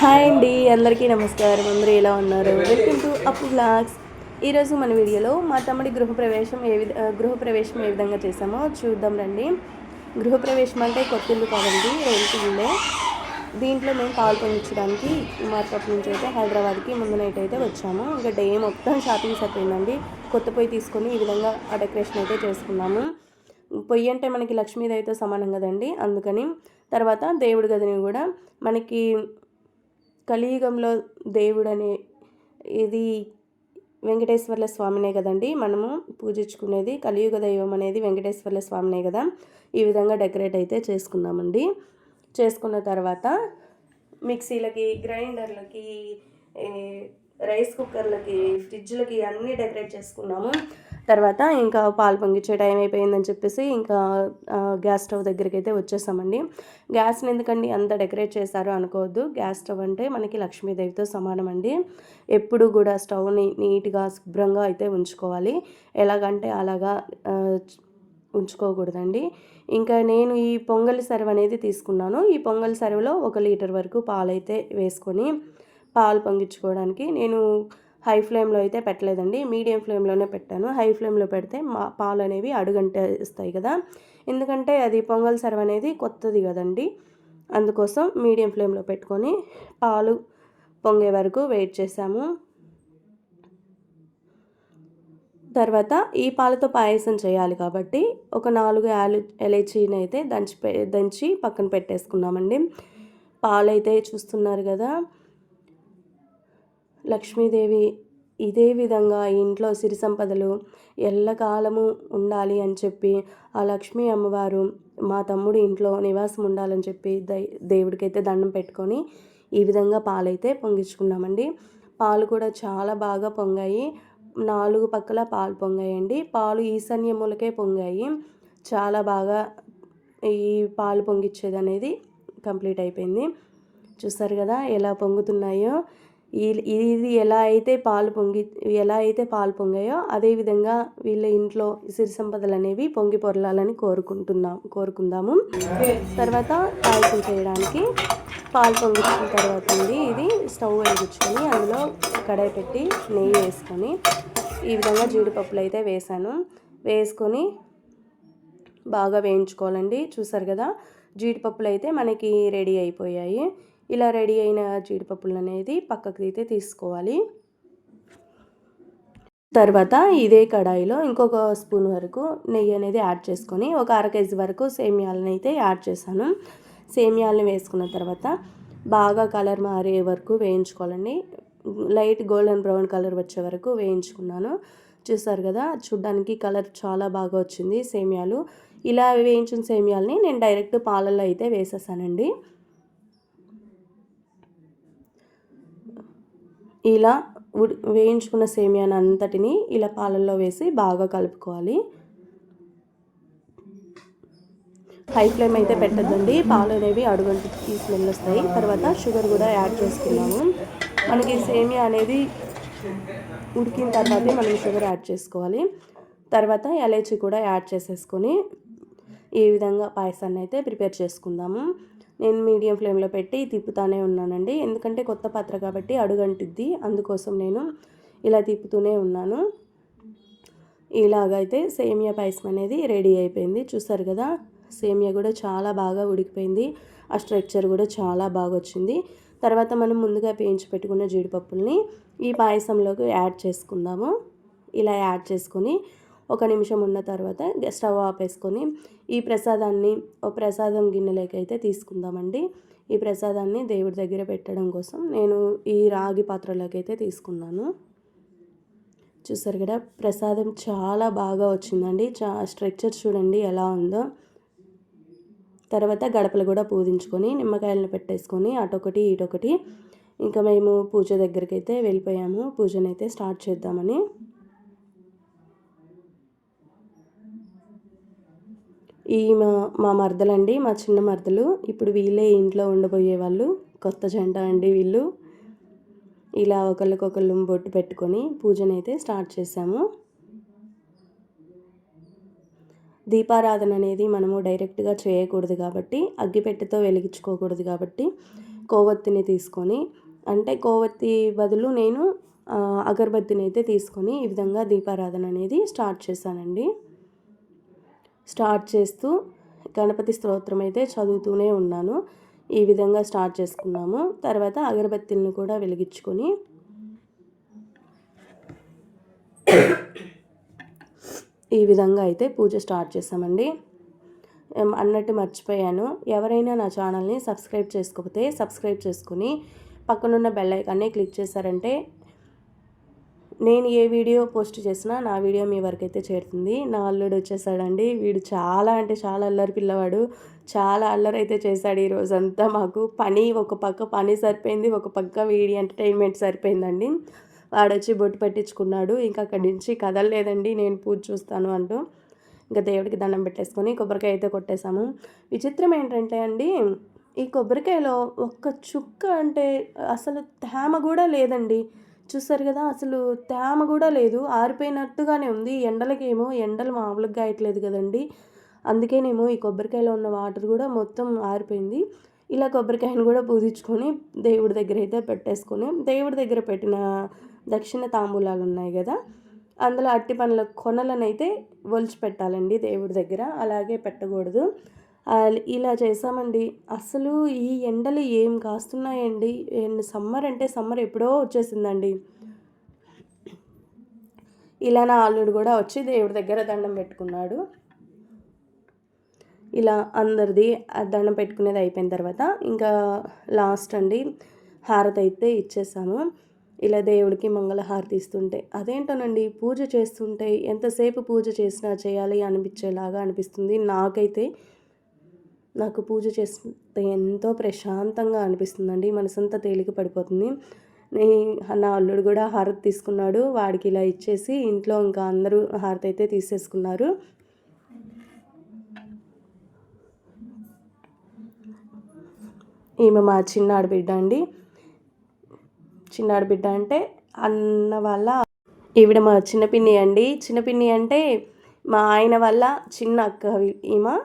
Hi అండి అందరికీ నమస్కారం. అందరూ ఎలా ఉన్నారు? వెల్కమ్ టు అప్పు బ్లాగ్స్ ఈరోజు మన వీడియోలో మా తమ్ముడి గృహప్రవేశం ఏ విధ గృహప్రవేశం ఏ విధంగా చేసామో చూద్దాం రండి. గృహప్రవేశం అంటే కొత్తిల్లు కాదండి రెంట్ ఇల్లే దీంట్లో మేము పాలు పొందించడానికి మార్కెట్ నుంచి అయితే హైదరాబాద్కి ముందు నైట్ అయితే వచ్చాము. ఇంకా డే మొత్తం షాపింగ్స్ అయిపోయిందండి కొత్త పొయ్యి తీసుకొని ఈ విధంగా ఆ డెకరేషన్ అయితే చేసుకున్నాము. పొయ్యి అంటే మనకి లక్ష్మీదేవితో సమానం కదండి అందుకని. తర్వాత దేవుడి గదిని కూడా మనకి కలియుగంలో దేవుడనే ఇది వెంకటేశ్వర్ల స్వామినే కదండి. మనము పూజించుకునేది కలియుగ దైవం అనేది వెంకటేశ్వర్ల స్వామినే కదా. ఈ విధంగా డెకరేట్ అయితే చేసుకున్నామండి. చేసుకున్న తర్వాత మిక్సీలకి గ్రైండర్లకి రైస్ కుక్కర్లకి ఫ్రిడ్జ్లకి అన్నీ డెకరేట్ చేసుకున్నాము. తర్వాత ఇంకా పాలు పొంగిచ్చే టైం అయిపోయిందని చెప్పేసి ఇంకా గ్యాస్ స్టవ్ దగ్గరికి అయితే వచ్చేసామండి. గ్యాస్ని ఎందుకండి అంత డెకరేట్ చేశారో అనుకోవద్దు. గ్యాస్ స్టవ్ అంటే మనకి లక్ష్మీదేవితో సమానం అండి ఎప్పుడు కూడా స్టవ్ని నీట్గా శుభ్రంగా అయితే ఉంచుకోవాలి. ఎలాగంటే అలాగా ఉంచుకోకూడదండి. ఇంకా నేను ఈ పొంగల్ సర్వ్ అనేది తీసుకున్నాను. ఈ పొంగల్ సర్వ్లో ఒక లీటర్ వరకు పాలైతే వేసుకొని పాలు పొంగించుకోవడానికి. నేను హై ఫ్లేమ్లో అయితే పెట్టలేదండి. మీడియం ఫ్లేమ్లోనే పెట్టాను. హై ఫ్లేమ్లో పెడితే మా పాలు అనేవి అడుగంటేస్తాయి కదా. ఎందుకంటే అది పొంగల్ సర్వ్ అనేది కొత్తది కదండి. అందుకోసం మీడియం ఫ్లేమ్లో పెట్టుకొని పాలు పొంగే వరకు వెయిట్ చేసాము తర్వాత ఈ పాలతో పాయసం చేయాలి కాబట్టి ఒక నాలుగు యాలు ఎలైచీని అయితే దంచి పె- దంచి పక్కన పెట్టేసుకున్నామండి. పాలైతే చూస్తున్నారు కదా. లక్ష్మీదేవి ఇదే విధంగా ఇంట్లో సిరి సంపదలు ఎల్లకాలము ఉండాలి అని చెప్పి ఆ లక్ష్మీ అమ్మవారు మా తమ్ముడు ఇంట్లో నివాసం ఉండాలని చెప్పి దై దేవుడికైతే దండం పెట్టుకొని ఈ విధంగా పాలైతే పొంగించుకున్నామండి. పాలు కూడా చాలా బాగా పొంగాయి. నాలుగు పక్కల పాలు పొంగాయండి. పాలు ఈశాన్య మూలకే పొంగాయి. చాలా బాగా ఈ పాలు పొంగిచ్చేది అనేది కంప్లీట్ అయిపోయింది. చూస్తారు కదా ఎలా పొంగుతున్నాయో. ఇది ఎలా అయితే పాలు పొంగి ఎలా అయితే పాలు పొంగాయో అదే విధంగా వీళ్ళ ఇంట్లో సిరి సంపదలు అనేవి పొంగి పొరలాలని కోరుకుంటున్నాం కోరుకుందాము. తర్వాత పాయసం చేయడానికి పాలు పొంగించిన తర్వాత అండి ఇది స్టవ్ వెలిగించుకొని అందులో కడాయి పెట్టి నెయ్యి వేసుకొని ఈ విధంగా జీడిపప్పులు అయితే వేసాను. వేసుకొని బాగా వేయించుకోవాలండి. చూసారు కదా జీడిపప్పులు అయితే మనకి రెడీ అయిపోయాయి. ఇలా రెడీ అయిన జీడిపప్పులు అనేది పక్కకి అయితే తీసుకోవాలి. తర్వాత ఇదే కడాయిలో ఇంకొక స్పూన్ వరకు నెయ్యి అనేది యాడ్ చేసుకొని ఒక అర కేజీ వరకు సేమియాలను అయితే యాడ్ చేశాను. సేమియాలను వేసుకున్న తర్వాత బాగా కలర్ మారే వరకు వేయించుకోవాలండి. లైట్ గోల్డెన్ బ్రౌన్ కలర్ వచ్చే వరకు వేయించుకున్నాను. చూసారు కదా చూడ్డానికి కలర్ చాలా బాగా వచ్చింది సేమియాలు. ఇలా వేయించిన సేమియాలని నేను డైరెక్ట్ పాలల్లో అయితే వేసేసానండి. ఇలా ఉడి వేయించుకున్న సేమియాని అంతటిని ఇలా పాలల్లో వేసి బాగా కలుపుకోవాలి. హై ఫ్లేమ్ అయితే పెట్టద్దండి. పాలు అనేవి అడుగంటికి స్మెల్ వస్తాయి. తర్వాత షుగర్ కూడా యాడ్ చేసుకున్నాము. మనకి సేమియా అనేది ఉడికిన తర్వాతే మనం షుగర్ యాడ్ చేసుకోవాలి. తర్వాత ఎలైచి కూడా యాడ్ చేసేసుకొని ఈ విధంగా పాయసాన్ని అయితే ప్రిపేర్ చేసుకుందాము. నేను మీడియం ఫ్లేమ్లో పెట్టి తిప్పుతానే ఉన్నానండి. ఎందుకంటే కొత్త పాత్ర కాబట్టి అడుగంటిద్ది. అందుకోసం నేను ఇలా తిప్పుతూనే ఉన్నాను. ఇలాగైతే సేమియా పాయసం అనేది రెడీ అయిపోయింది. చూసారు కదా సేమియా కూడా చాలా బాగా ఉడికిపోయింది. ఆ స్ట్రక్చర్ కూడా చాలా బాగా వచ్చింది. తర్వాత మనం ముందుగా వేయించి పెట్టుకున్న జీడిపప్పుల్ని ఈ పాయసంలోకి యాడ్ చేసుకుందాము. ఇలా యాడ్ చేసుకొని ఒక నిమిషం ఉన్న తర్వాత స్టవ్ ఆపేసుకొని ఈ ప్రసాదాన్ని ఒక ప్రసాదం గిన్నెలోకి అయితే తీసుకుందామండి. ఈ ప్రసాదాన్ని దేవుడి దగ్గర పెట్టడం కోసం నేను ఈ రాగి పాత్రలోకి అయితే తీసుకున్నాను. చూసారు కదా ప్రసాదం చాలా బాగా వచ్చిందండి. చా స్ట్రక్చర్ చూడండి ఎలా ఉందో. తర్వాత గడపలు కూడా పూజించుకొని నిమ్మకాయలను పెట్టేసుకొని అటొకటి ఇటొకటి. ఇంకా మేము పూజ దగ్గరికి అయితే వెళ్ళిపోయాము. పూజనైతే స్టార్ట్ చేద్దామని. ఈ మా మా మరదలండి మా చిన్న మరదలు. ఇప్పుడు వీళ్ళే ఇంట్లో ఉండబోయే వాళ్ళు కొత్త జంట అండి వీళ్ళు. ఇలా ఒకళ్ళకొకళ్ళు బొట్టు పెట్టుకొని పూజనైతే స్టార్ట్ చేశాము. దీపారాధన అనేది మనము డైరెక్ట్గా చేయకూడదు కాబట్టి అగ్గిపెట్టెతో వెలిగించుకోకూడదు కాబట్టి కోవత్తిని తీసుకొని అంటే కోవత్తి బదులు నేను అగరబత్తిని అయితే తీసుకొని ఈ విధంగా దీపారాధన అనేది స్టార్ట్ చేశానండి. స్టార్ట్ చేస్తూ గణపతి స్తోత్రం అయితే చదువుతూనే ఉన్నాను. ఈ విధంగా స్టార్ట్ చేసుకున్నాము. తర్వాత అగరబత్తిలను కూడా వెలిగించుకొని ఈ విధంగా అయితే పూజ స్టార్ట్ చేసామండి అన్నట్టు మర్చిపోయాను. ఎవరైనా నా ఛానల్ని సబ్స్క్రైబ్ చేసుకోకపోతే సబ్స్క్రైబ్ చేసుకుని పక్కనున్న బెల్ ఐకాన్ని క్లిక్ చేశారంటే నేను ఏ వీడియో పోస్ట్ చేసినా నా వీడియో మీ వరకు అయితే చేరుతుంది. నా అల్లుడు వచ్చేసాడండి. వీడు చాలా అంటే చాలా అల్లరి పిల్లవాడు. చాలా అల్లరి అయితే చేశాడు ఈరోజు అంతా మాకు. పని ఒక పక్క పని సరిపోయింది ఒక పక్క వీడి ఎంటర్టైన్మెంట్ సరిపోయిందండి. వాడొచ్చి బొట్టు పెట్టించుకున్నాడు. ఇంకా అక్కడి నుంచి కదలలేదండి. నేను పూజ చూస్తాను అంటూ ఇంకా దేవుడికి దండం పెట్టేసుకొని కొబ్బరికాయ అయితే కొట్టేశాము. విచిత్రం ఏంటంటే అండి ఈ కొబ్బరికాయలో ఒక్క చుక్క అంటే అసలు తేమ కూడా లేదండి. చూస్తారు కదా అసలు తేమ కూడా లేదు. ఆరిపోయినట్టుగానే ఉంది. ఎండలకేమో ఎండలు మామూలుగా గాయట్లేదు కదండి. అందుకేనేమో ఈ కొబ్బరికాయలో ఉన్న వాటర్ కూడా మొత్తం ఆరిపోయింది. ఇలా కొబ్బరికాయను కూడా పూజించుకొని దేవుడి దగ్గర అయితే పెట్టేసుకొని దేవుడి దగ్గర పెట్టిన దక్షిణ తాంబూలాలు ఉన్నాయి కదా అందులో అట్టి పండ్ల కొనలను అయితే ఒలిచి పెట్టాలండి దేవుడి దగ్గర. అలాగే పెట్టకూడదు. ఇలా చేసామండి అసలు ఈ ఎండలు ఏం కాస్తున్నాయండి? సమ్మర్ అంటే సమ్మర్ ఎప్పుడో వచ్చేసిందండి. ఇలా నా అల్లుడు కూడా వచ్చి దేవుడి దగ్గర దండం పెట్టుకున్నాడు. ఇలా అందరిది ఆ దండం పెట్టుకునేది అయిపోయిన తర్వాత ఇంకా లాస్ట్ అండి హారతి అయితే ఇచ్చేసాము. ఇలా దేవుడికి మంగళహారతి ఇస్తుంటే అదేంటోనండి? పూజ చేస్తుంటే ఎంతసేపు పూజ చేసినా చేయాలి అనిపించేలాగా అనిపిస్తుంది నాకైతే. నాకు పూజ చేస్తే ఎంతో ప్రశాంతంగా అనిపిస్తుందండి. మనసంతా తేలిక పడిపోతుంది. నే- నా అల్లుడు కూడా హారతి తీసుకున్నాడు. వాడికి ఇలా ఇచ్చేసి ఇంట్లో ఇంకా అందరూ హారతి అయితే తీసేసుకున్నారు. ఈమె మా చిన్నాడు బిడ్డ అండి. చిన్నాడు బిడ్డ అంటే అన్న వాళ్ళ ఈవిడ మా చిన్నపిన్ని అండి. చిన్నపిన్ని అంటే మా ఆయన వల్ల చిన్న అక్క ఈమె.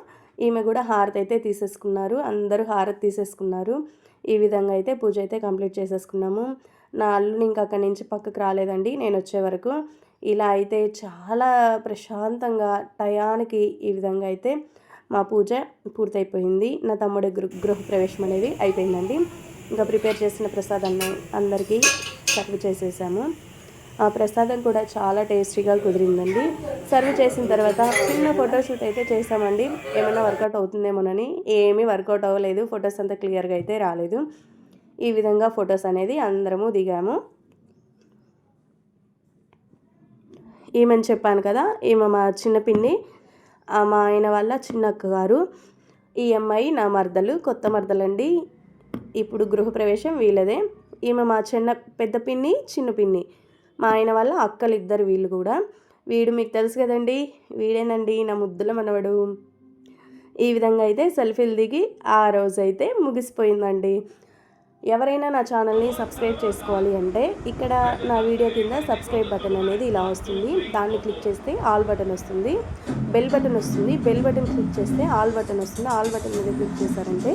ఈమె కూడా హారతి అయితే తీసేసుకున్నారు. అందరూ హారతి తీసేసుకున్నారు. ఈ విధంగా అయితే పూజ అయితే కంప్లీట్ చేసేసుకున్నాము. నా అల్లుని ఇంకా అక్కడి నుంచి పక్కకు రాలేదండి. నేను వచ్చే వరకు ఇలా అయితే చాలా ప్రశాంతంగా టయానికి ఈ విధంగా అయితే మా పూజ పూర్తయిపోయింది. నా తమ్ముడి గృహ గృహప్రవేశం అనేది అయిపోయిందండి. ఇంకా ప్రిపేర్ చేసిన ప్రసాదాన్ని అందరికీ సర్వ్ చేసేసాము. ఆ ప్రసాదం కూడా చాలా టేస్టీగా కుదిరిందండి. సర్వ్ చేసిన తర్వాత చిన్న ఫోటోషూట్ అయితే చేసామండి. ఏమైనా వర్కౌట్ అవుతుందేమోనని ఏమీ వర్కౌట్ అవ్వలేదు. ఫొటోస్ అంతా క్లియర్గా అయితే రాలేదు. ఈ విధంగా ఫొటోస్ అనేది అందరము దిగాము. ఈమెని చెప్పాను కదా ఈమె మా చిన్న పిన్ని మా ఆయన వాళ్ళ చిన్న అక్కగారు ఈ అమ్మాయి నా మరదలు కొత్త మరదలండి. ఇప్పుడు గృహప్రవేశం వీళ్ళదే. ఈమె మా చిన్న పెద్ద పిన్ని చిన్న పిన్ని. మా ఆయన వాళ్ళ అక్కలు ఇద్దరు వీళ్ళు కూడా. వీడు మీకు తెలుసు కదండి వీడేనండి నా ముద్దుల మనవడు. ఈ విధంగా అయితే సెల్ఫీలు దిగి ఆ రోజు అయితే ముగిసిపోయిందండి. ఎవరైనా నా ఛానల్ని సబ్స్క్రైబ్ చేసుకోవాలి అంటే ఇక్కడ నా వీడియో కింద సబ్స్క్రైబ్ బటన్ అనేది ఇలా వస్తుంది. దాన్ని క్లిక్ చేస్తే ఆల్ బటన్ వస్తుంది. బెల్ బటన్ వస్తుంది. బెల్ బటన్ క్లిక్ చేస్తే ఆల్ బటన్ వస్తుంది. ఆల్ బటన్ మీద క్లిక్ చేశారంటే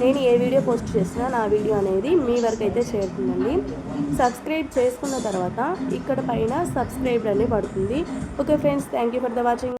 నేను ఏ వీడియో పోస్ట్ చేసినా నా వీడియో అనేది మీ వరకు అయితే చేరుతుందండి. సబ్స్క్రైబ్ చేసుకున్న తర్వాత ఇక్కడ పైన సబ్స్క్రైబ్ అనేది పడుతుంది. Okay friends thank you for the watching